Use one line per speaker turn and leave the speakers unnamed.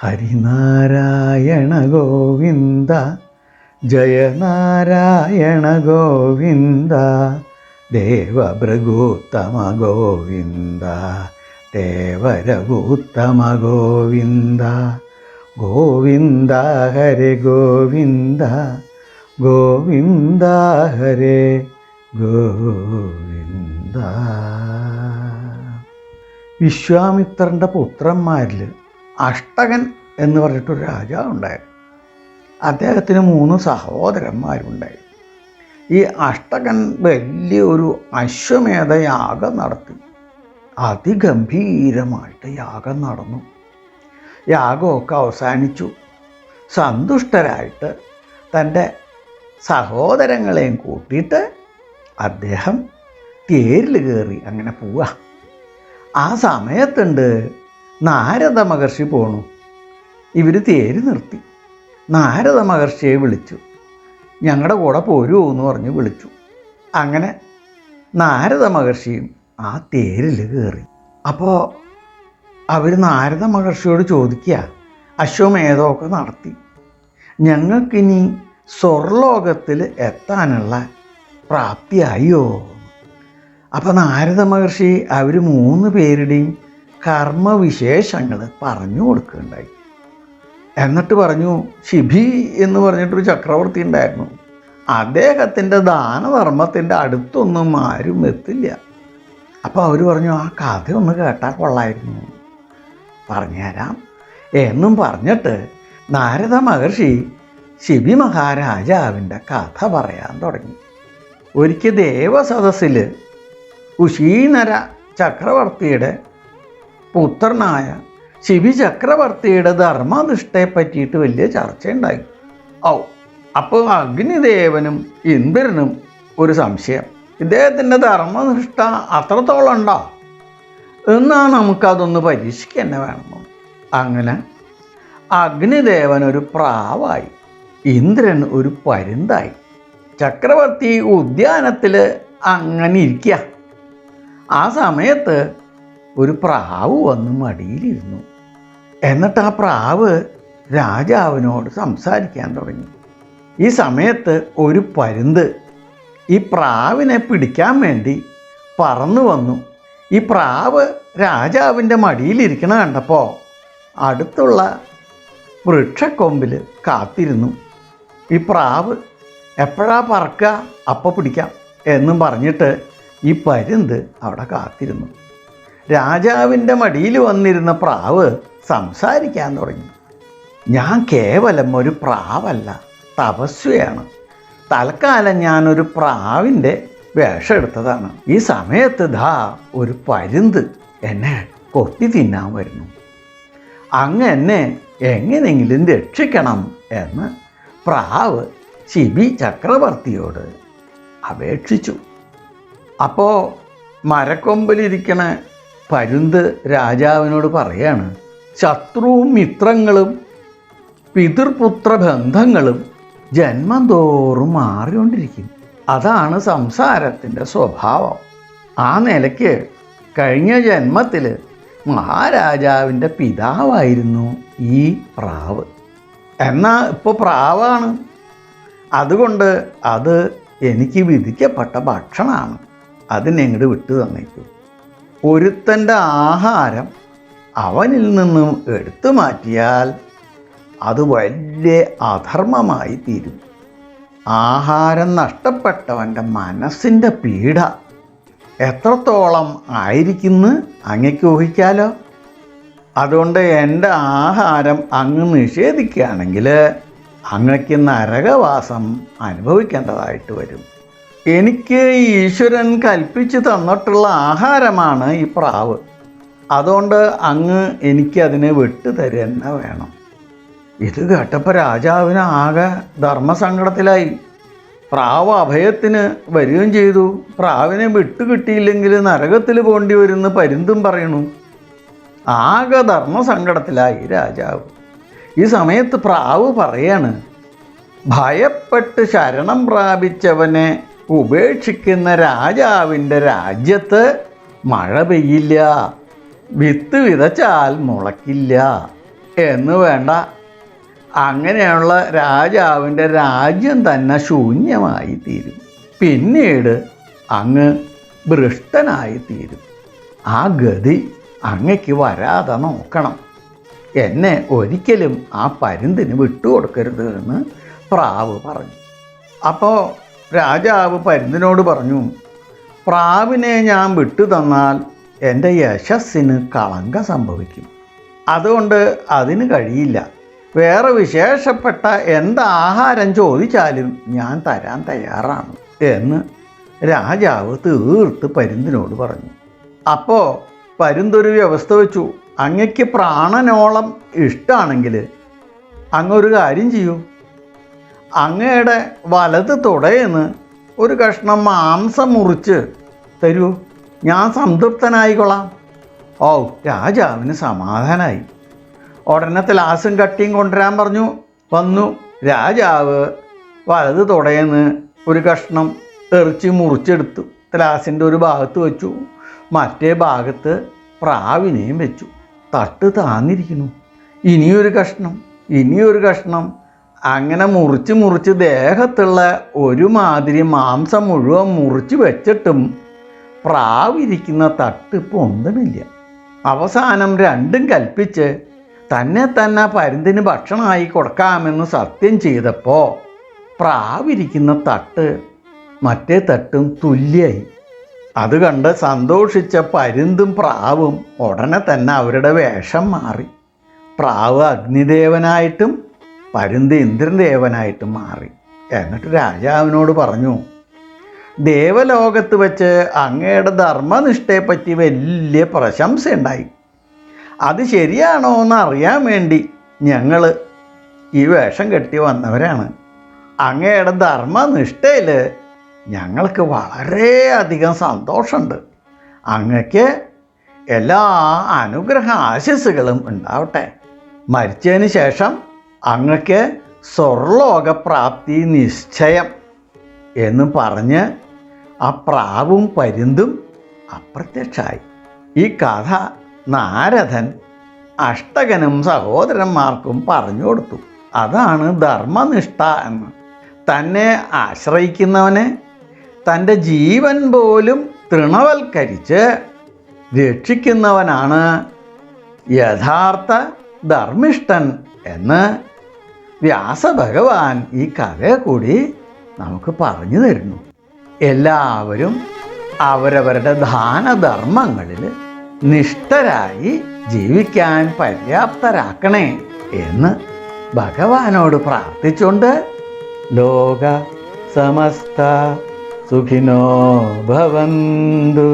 ഹരിനാരായണ ഗോവിന്ദ ജയ നാരായണ ഗോവിന്ദ ദേവഭൃഗോത്തമ ഗോവിന്ദ ദേവരഘുത്തമ ഗോവിന്ദ ഗോവിന്ദ ഹരേ ഗോവിന്ദ ഗോവിന്ദ ഹരേ ഗോവിന്ദ. വിശ്വാമിത്രന്റെ പുത്രന്മാരിൽ അഷ്ടകൻ എന്ന് പറഞ്ഞിട്ടൊരു രാജാവ് ഉണ്ടായിരുന്നു അദ്ദേഹത്തിന് മൂന്ന് സഹോദരന്മാരുണ്ടായി. ഈ അഷ്ടകൻ വലിയൊരു അശ്വമേധ യാഗം നടത്തി. അതിഗംഭീരമായിട്ട് യാഗം നടന്നു. യാഗമൊക്കെ അവസാനിച്ചു. സന്തുഷ്ടരായിട്ട് തന്റെ സഹോദരങ്ങളെയും കൂട്ടിയിട്ട് അദ്ദേഹം തേരിൽ കയറി അങ്ങനെ പോവുക ആ സമയത്തുണ്ട് നാരദ മഹർഷി പോണു. ഇവർ തേര് നിർത്തി. നാരദ മഹർഷിയെ വിളിച്ചു. ഞങ്ങളുടെ കൂടെ പോരുമോ എന്ന് പറഞ്ഞ് വിളിച്ചു. അങ്ങനെ നാരദ മഹർഷിയും ആ തേരിൽ കയറി അപ്പോൾ അവർ നാരദ മഹർഷിയോട് ചോദിക്കുക അശ്വമേധമൊക്കെ നടത്തി. ഞങ്ങൾക്കിനി സ്വർലോകത്തിൽ എത്താനുള്ള പ്രാപ്തിയായോ? അപ്പോൾ നാരദ മഹർഷി അവർ മൂന്ന് പേരുടെയും കർമ്മവിശേഷങ്ങൾ പറഞ്ഞു കൊടുക്കുകയുണ്ടായി. എന്നിട്ട് പറഞ്ഞു ശിബി എന്ന് പറഞ്ഞിട്ടൊരു ചക്രവർത്തി ഉണ്ടായിരുന്നു. അദ്ദേഹത്തിന്റെ ദാനധർമ്മത്തിന്റെ അടുത്തൊന്നും ആരും എത്തില്ല. അപ്പോൾ അവർ പറഞ്ഞു ആ കഥ ഒന്ന് കേട്ടാൽ കൊള്ളായിരുന്നു. പറഞ്ഞുതരാം എന്നും പറഞ്ഞിട്ട് നാരദ മഹർഷി ശിബി മഹാരാജാവിന്റെ കഥ പറയാൻ തുടങ്ങി. ഒരിക്കൽ ദേവസദസ്സിൽ കുശീനര ചക്രവർത്തിയുടെ പുത്രനായ ശിവി ചക്രവർത്തിയുടെ ധർമ്മനിഷ്ഠയെ പറ്റിയിട്ട് വലിയ ചർച്ചയുണ്ടായി. ഔ അപ്പോൾ അഗ്നിദേവനും ഇന്ദ്രനും ഒരു സംശയം. ഇദ്ദേഹത്തിന്റെ ധർമ്മനിഷ്ഠ അത്രത്തോളം ഉണ്ടോ? എന്നാൽ നമുക്കതൊന്ന് പരീക്ഷിക്കുക തന്നെ വേണം. അങ്ങനെ അഗ്നിദേവൻ ഒരു പ്രാവായി ഇന്ദ്രൻ ഒരു പരുന്തായി. ചക്രവർത്തി ഉദ്യാനത്തിൽ അങ്ങനെ ഇരിക്കുക ആ സമയത്ത് ഒരു പ്രാവ് വന്ന് മടിയിലിരുന്നു. എന്നിട്ട് ആ പ്രാവ് രാജാവിനോട് സംസാരിക്കാൻ തുടങ്ങി. ഈ സമയത്ത് ഒരു പരുന്ത് ഈ പ്രാവിനെ പിടിക്കാൻ വേണ്ടി പറന്നു വന്നു. ഈ പ്രാവ് രാജാവിന്റെ മടിയിലിരിക്കണ കണ്ടപ്പോൾ അടുത്തുള്ള വൃക്ഷക്കൊമ്പിൽ കാത്തിരുന്നു. ഈ പ്രാവ് എപ്പോഴാ പറക്കുക അപ്പോൾ പിടിക്കാം എന്നും പറഞ്ഞിട്ട് ഈ പരുന്ത് അവിടെ കാത്തിരുന്നു. രാജാവിന്റെ മടിയിൽ വന്നിരുന്ന പ്രാവ് സംസാരിക്കാൻ തുടങ്ങി. ഞാൻ കേവലം ഒരു പ്രാവല്ല തപസ്വയാണ്. തൽക്കാലം ഞാനൊരു പ്രാവിന്റെ വേഷം എടുത്തതാണ്. ഈ സമയത്ത് ധാ ഒരു പരുന്ത് എന്നെ കൊത്തി തിന്നാൻ വരുന്നു. അങ്ങ് എന്നെ എങ്ങനെയെങ്കിലും രക്ഷിക്കണം എന്ന് പ്രാവ് ശിബി ചക്രവർത്തിയോട് അപേക്ഷിച്ചു. അപ്പോൾ മരക്കൊമ്പിലിരിക്കണ പരുന്ത് രാജാവിനോട് പറയാണ് ശത്രുവും മിത്രങ്ങളും പിതൃപുത്ര ബന്ധങ്ങളും ജന്മം തോറും മാറിക്കൊണ്ടിരിക്കും. അതാണ് സംസാരത്തിന്റെ സ്വഭാവം. ആ നിലയ്ക്ക് കഴിഞ്ഞ ജന്മത്തിൽ മഹാരാജാവിന്റെ പിതാവായിരുന്നു ഈ പ്രാവ്. എന്നാൽ ഇപ്പോൾ പ്രാവാണ്. അതുകൊണ്ട് അത് എനിക്ക് വിധിക്കപ്പെട്ട ഭക്ഷണമാണ്. അതിനെങ്ങോട്ട് വിട്ടു തന്നേക്കൂ. ഒരുത്തന്റെ ആഹാരം അവനിൽ നിന്നും എടുത്തു മാറ്റിയാൽ അത് വലിയ അധർമ്മമായി തീരും. ആഹാരം നഷ്ടപ്പെട്ടവന്റെ മനസ്സിന്റെ പീഡ എത്രത്തോളം ആയിരിക്കുന്നു അങ്ങയ്ക്ക് ഊഹിക്കാലോ? അതുകൊണ്ട് എന്റെ ആഹാരം അങ്ങ് നിഷേധിക്കുകയാണെങ്കിൽ അങ്ങയ്ക്ക് നരകവാസം അനുഭവിക്കേണ്ടതായിട്ട് വരും. എനിക്ക് ഈശ്വരൻ കൽപ്പിച്ചു തന്നിട്ടുള്ള ആഹാരമാണ് ഈ പ്രാവ്. അതുകൊണ്ട് അങ്ങ് എനിക്കതിനെ വിട്ടു തരുന്ന വേണം. ഇത് കേട്ടപ്പോൾ രാജാവിന് ആകെ ധർമ്മസങ്കടത്തിലായി. പ്രാവ് അഭയത്തിന് വരികയും ചെയ്തു. പ്രാവിനെ വിട്ടു കിട്ടിയില്ലെങ്കിൽ നരകത്തിൽ പോണ്ടി വരുന്ന പരുന്തും പറയണു. ആകെ ധർമ്മസങ്കടത്തിലായി രാജാവ്. ഈ സമയത്ത് പ്രാവ് പറയാണ് ഭയപ്പെട്ട് ശരണം പ്രാപിച്ചവനെ ഉപേക്ഷിക്കുന്ന രാജാവിന്റെ രാജ്യത്ത് മഴ പെയ്യില്ല വിത്ത് വിതച്ചാൽ മുളക്കില്ല എന്ന് വേണ്ട. അങ്ങനെയുള്ള രാജാവിന്റെ രാജ്യം തന്നെ ശൂന്യമായി തീരും പിന്നീട് അങ്ങ് ഭ്രഷ്ടനായി തീരും ആ ഗതി അങ്ങയ്ക്ക് വരാതെ നോക്കണം. എന്നെ ഒരിക്കലും ആ പരുന്തിന് വിട്ടുകൊടുക്കരുത് എന്ന് പ്രാവ് പറഞ്ഞു. അപ്പോൾ രാജാവ് പരുന്തിനോട് പറഞ്ഞു പ്രാവിനെ ഞാൻ വിട്ടു തന്നാൽ എന്റെ യശസ്സിന് കളങ്കം സംഭവിക്കും. അതുകൊണ്ട് അതിന് കഴിയില്ല. വേറെ വിശേഷപ്പെട്ട എന്ത് ആഹാരം ചോദിച്ചാലും ഞാൻ തരാൻ തയ്യാറാണ് എന്ന് രാജാവ് തീർത്ത് പരുന്തിനോട് പറഞ്ഞു. അപ്പോൾ പരുന്തൊരു വ്യവസ്ഥ വെച്ചു. അങ്ങയ്ക്ക് പ്രാണനോളം ഇഷ്ടമാണെങ്കിൽ അങ്ങൊരു കാര്യം ചെയ്യൂ. അങ്ങയുടെ വലത് തുടയെന്ന് ഒരു കഷ്ണം മാംസം മുറിച്ച് തരൂ. ഞാൻ സംതൃപ്തനായിക്കൊള്ളാം. ഓ രാജാവിന് സമാധാനമായി ഉടനെ ത്ലാസും കട്ടിയും കൊണ്ടുവരാൻ പറഞ്ഞു. വന്നു. രാജാവ് വലത് തുടയെന്ന് ഒരു കഷ്ണം എറിച്ച് മുറിച്ചെടുത്തു. ത്ലാസിന്റെ ഒരു ഭാഗത്ത് വെച്ചു. മറ്റേ ഭാഗത്ത് പ്രാവിനെയും വെച്ചു. തട്ട് താന്നിരിക്കുന്നു. ഇനിയൊരു കഷ്ണം ഇനിയൊരു കഷ്ണം. അങ്ങനെ മുറിച്ച് മുറിച്ച് ദേഹത്തുള്ള ഒരുമാതിരി മാംസം മുഴുവൻ മുറിച്ച് വെച്ചിട്ടും പ്രാവിരിക്കുന്ന തട്ട് ഒന്നുമില്ല അവസാനം രണ്ടും കൽപ്പിച്ച് തന്നെ തന്നെ പരുന്തിന് ഭക്ഷണമായി കൊടുക്കാമെന്ന് സത്യം ചെയ്തപ്പോൾ പ്രാവിരിക്കുന്ന തട്ട് മറ്റേ തട്ടും തുല്യായി. അത് കണ്ട് സന്തോഷിച്ച പരുന്തും പ്രാവും ഉടനെ തന്നെ അവരുടെ വേഷം മാറി. പ്രാവ് അഗ്നിദേവനായിട്ടും പരുന്ത് ഇന്ദ്രദേവനായിട്ട് മാറി. എന്നിട്ട് രാജാവിനോട് പറഞ്ഞു ദേവലോകത്ത് വെച്ച് അങ്ങയുടെ ധർമ്മനിഷ്ഠയെപ്പറ്റി വലിയ പ്രശംസയുണ്ടായി. അത് ശരിയാണോ എന്ന് അറിയാൻ വേണ്ടി ഞങ്ങൾ ഈ വേഷം കെട്ടി വന്നവരാണ്. അങ്ങയുടെ ധർമ്മനിഷ്ഠയിൽ ഞങ്ങൾക്ക് വളരെയധികം സന്തോഷമുണ്ട്. അങ്ങക്ക് എല്ലാ അനുഗ്രഹ ആശസ്സുകളും ഉണ്ടാവട്ടെ. മരിച്ചതിന് ശേഷം അങ്ങക്ക് സ്വർലോകപ്രാപ്തി നിശ്ചയം എന്ന് പറഞ്ഞ് ആ പ്രാവും പരുന്തും അപ്രത്യക്ഷമായി ഈ കഥ നാരദൻ അഷ്ടകനും സഹോദരന്മാർക്കും പറഞ്ഞു കൊടുത്തു. അതാണ് ധർമ്മനിഷ്ഠ എന്ന്. തന്നെ ആശ്രയിക്കുന്നവനെ തന്റെ ജീവൻ പോലും തൃണവൽക്കരിച്ച് രക്ഷിക്കുന്നവനാണ് യഥാർത്ഥ ധർമ്മിഷ്ഠൻ എന്ന് വ്യാസഭഗവാൻ ഈ കഥയെ കൂടി നമുക്ക് പറഞ്ഞു തരുന്നു. എല്ലാവരും അവരവരുടെ ദാനധർമ്മങ്ങളിൽ നിഷ്ഠരായി ജീവിക്കാൻ പര്യാപ്തരാക്കണേ എന്ന് ഭഗവാനോട് പ്രാർത്ഥിച്ചുകൊണ്ട് ലോക സമസ്ത സുഖിനോ ഭവന്തു.